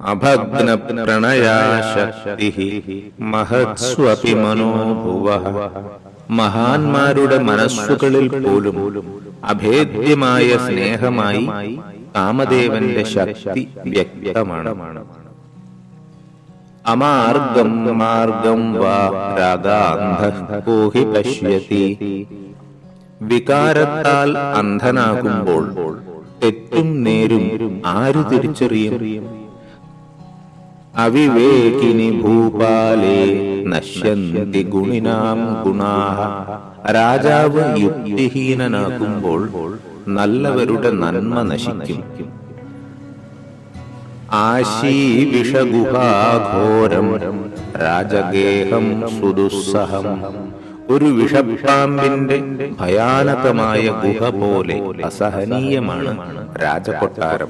അഭഗ്ന പ്രണയാശക്തി മഹത്സ്വപി മനോഭുവ. മഹാന്മാരുടെ മനസ്സുകളിൽ പോലും അഭേദ്യമായ സ്നേഹമായി കാമദേവന്റെ ശക്തി വ്യക്തമാണ്. അമാർഗം മാർഗം വാ രാഗാന്ധി പശ്യതി. വികാരത്താൽ അന്ധനാകുമ്പോൾ തെറ്റും നേരും ആര് തിരിച്ചറിയും? അവിവേകിനി ഭൂപാലേ നശ്യന്തി ഗുണിനാം ഗുണാഹ. രാജാവ് യുക്തിഹീനനാകുമ്പോൾ നല്ലവരുടെ നന്മ നശിക്കും. ആശീവിഷഗുഹാഘോരം രാജഗേഹം സുദുസ്സഹം. ഒരു വിഷപ്പാമ്പിന്റെ ഭയാനകമായ ഗുഹ പോലെ അസഹനീയമാണ് രാജകൊട്ടാരം.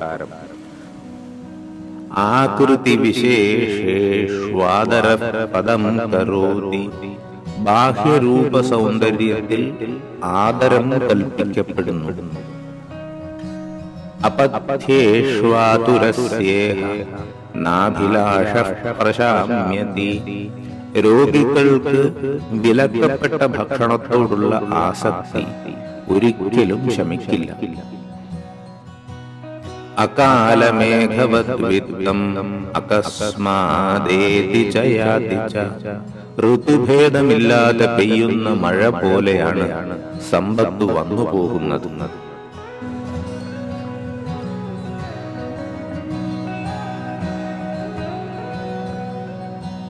ആകൃതി വിശേഷേഷ്വാദര പദം കരോതി. ബാഹ്യരൂപ സൗന്ദര്യത്തിൽ ആദരം കൽപ്പിക്കപ്പെടുന്നു. രോഗികൾക്ക് വിലക്കപ്പെട്ട ഭക്ഷണത്തോടുള്ള ആസക്തി ഒരിക്കലും ശമിക്കില്ല. അകാലമേഘവത് അകസ്മാതേതി ചയാതി ച. ഋതുഭേദമില്ലാതെ പെയ്യുന്ന മഴ പോലെയാണ് സമ്പത്ത് വന്നു പോകുന്നത്